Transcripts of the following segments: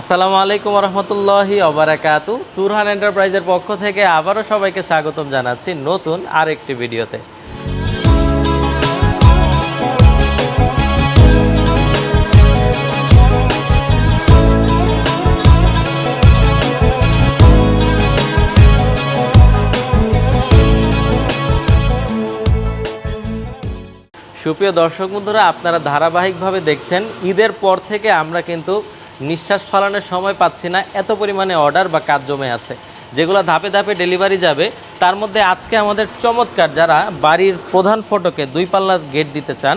আসসালামু আলাইকুম রহমতুল্লাহি অবরাকাতু তুরহান এন্টারপ্রাইজের পক্ষ থেকে আবারও সবাইকে স্বাগতম জানাচ্ছি নতুন আরেকটি ভিডিওতে। সুপ্রিয় দর্শক বন্ধুরা, আপনারা ধারাবাহিকভাবে দেখছেন, ঈদের পর থেকে আমরা কিন্তু নিঃশ্বাস ফালানোর সময় পাচ্ছি না, এত পরিমাণে অর্ডার বা কাজ জমে আছে। যেগুলো ধাপে ধাপে ডেলিভারি যাবে, তার মধ্যে আজকে আমাদের চমৎকার যারা বাড়ির প্রধান ফটোকে দুই পাল্লা গেট দিতে চান,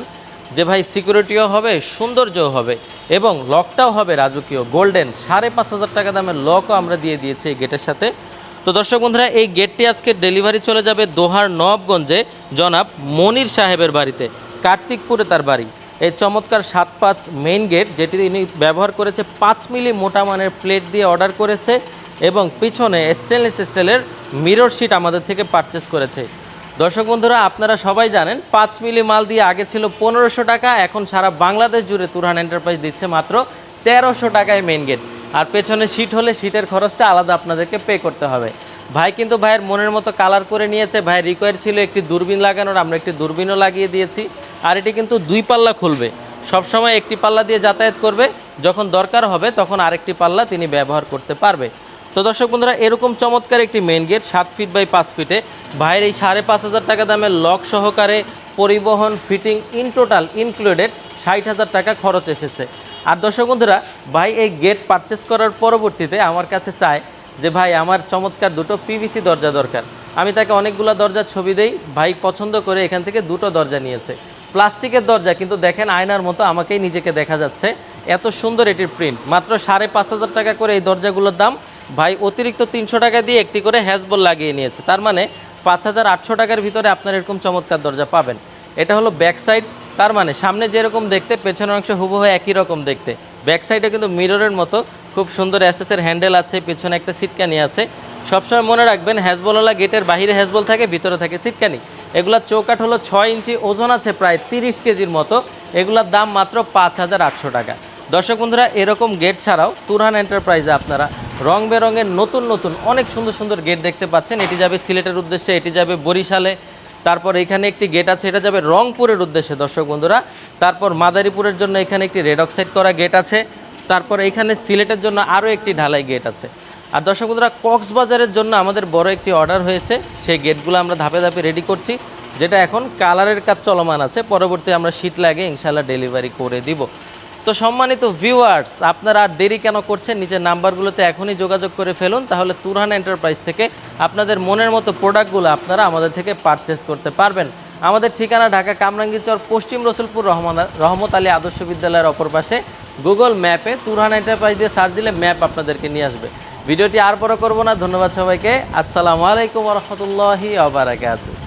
যে ভাই সিকিউরিটিও হবে, সৌন্দর্যও হবে এবং লকটাও হবে রাজকীয়। গোল্ডেন সাড়ে পাঁচ হাজার টাকা দামের লকও আমরা দিয়ে দিয়েছি এই গেটের সাথে। তো দর্শক বন্ধুরা, এই গেটটি আজকে ডেলিভারি চলে যাবে দোহার নবগঞ্জে, জনাব মনির সাহেবের বাড়িতে, কার্তিকপুরে তার বাড়ি। এই চমৎকার সাত পাঁচ মেইন গেট যেটি তিনি ব্যবহার করেছে পাঁচ মিলি মোটা মানের প্লেট দিয়ে অর্ডার করেছে এবং পিছনে স্টেনলেস স্টিলের মিরর শিট আমাদের থেকে পারচেস করেছে। দর্শক বন্ধুরা, আপনারা সবাই জানেন, পাঁচ মিলি মাল দিয়ে আগে ছিল পনেরোশো টাকা, এখন সারা বাংলাদেশ জুড়ে তুরহান এন্টারপ্রাইজ দিচ্ছে মাত্র তেরোশো টাকায় মেইন গেট আর পেছনে সিট হলে সিটের খরচটা আলাদা আপনাদেরকে পে করতে হবে। ভাই কিন্তু ভাইয়ের মনের মতো কালার করে নিয়েছে। ভাই রিকোয়ার ছিল একটি দূরবীন লাগানোর, আমরা একটি দূরবীনও লাগিয়ে দিয়েছি। আর এটি কিন্তু দুই পাল্লা খুলবে। সবসময় একটি পাল্লা দিয়ে যাতায়াত করবে। যখন দরকার হবে তখন আরেকটি পাল্লা তিনি ব্যবহার করতে পারবে। তো দর্শক বন্ধুরা, এরকম চমৎকার একটি মেন গেট সাত ফিট বাই পাঁচ ফিটে ভাইয়ের এই সাড়ে পাঁচ হাজার টাকা দামের লক সহকারে পরিবহন ফিটিং ইন টোটাল ইনক্লুডেড ষাট হাজার টাকা খরচ এসেছে। আর দর্শক বন্ধুরা, ভাই এই গেট পারচেস করার পরবর্তীতে আমার কাছে চায় যে ভাই, আমার চমৎকার দুটো পিভিসি দরজা দরকার। আমি তাকে অনেকগুলো দরজার ছবি দেই, ভাই পছন্দ করে এখান থেকে দুটো দরজা নিয়েছে। প্লাস্টিকের দরজা, কিন্তু দেখেন আয়নার মতো আমাকেই নিজেকে দেখা যাচ্ছে। এত সুন্দর এটির প্রিন্ট মাত্র সাড়ে পাঁচ হাজার টাকা করে এই দরজাগুলোর দাম। ভাই, অতিরিক্ত তিনশো টাকা দিয়ে একটি করে হ্যাজবল লাগিয়ে নিয়েছে। তার মানে পাঁচ হাজার আটশো টাকার ভিতরে আপনার এরকম চমৎকার দরজা পাবেন। এটা হলো ব্যাক সাইড। তার মানে সামনে যেরকম দেখতে, পেছনের অংশ হুবহু একই রকম দেখতে। ব্যাক সাইডে কিন্তু মিররের মতো খুব সুন্দর অ্যাসেসের হ্যান্ডেল আছে, পেছনে একটা সিটকানি আছে। সবসময় মনে রাখবেন হ্যাজবলওয়ালা গেটের বাইরে হ্যাজবল থাকে, ভিতরে থাকে সিটকানি এগুলার চৌকাঠ হলো ছয় ইঞ্চি, ওজন আছে প্রায় তিরিশ কেজির মতো। এগুলার দাম মাত্র পাঁচ হাজার আটশো টাকা। দর্শক বন্ধুরা, এরকম গেট ছাড়াও তুরহান এন্টারপ্রাইজে আপনারা রং বেরঙের নতুন নতুন অনেক সুন্দর সুন্দর গেট দেখতে পাচ্ছেন। এটি যাবে সিলেটের উদ্দেশ্যে, এটি যাবে বরিশালে। তারপর এখানে একটি গেট আছে, এটা যাবে রংপুরের উদ্দেশ্যে, দর্শক বন্ধুরা। তারপর মাদারীপুরের জন্য এখানে একটি রেড অক্সাইড করা গেট আছে। তারপর এখানে সিলেটের জন্য আরও একটি ঢালাই গেট আছে। আর দর্শক বন্ধুরা, কক্সবাজারের জন্য আমাদের বড় একটি অর্ডার হয়েছে। সেই গেটগুলো আমরা ধাপে ধাপে রেডি করছি, যেটা এখন কালারের কাজ চলমান আছে। পরবর্তী আমরা শীত লাগে ইনশাল্লাহ ডেলিভারি করে দিব। তো সম্মানিত ভিউয়ার্স আপনারা আর দেরি কেন করছেন? নিচের নাম্বারগুলোতে এখনই যোগাযোগ করে ফেলুন, তাহলে তুরহান এন্টারপ্রাইজ থেকে আপনাদের মনের মতো প্রোডাক্টগুলো আপনারা আমাদের থেকে পারচেস করতে পারবেন। আমাদের ঠিকানা ঢাকা কামরাঙ্গীরচর পশ্চিম রসুলপুর রহমান, রহমত আলী আদর্শ বিদ্যালয়ের অপর পাশে। গুগল ম্যাপে তুরহান এন্টারপ্রাইজ দিয়ে সার্চ দিলে ম্যাপ আপনাদেরকে নিয়ে আসবে। ভিডিওটি আর বড় করব না, ধন্যবাদ সবাইকে। আসসালামু আলাইকুম রহমতুল্লাহি আবারাকাতু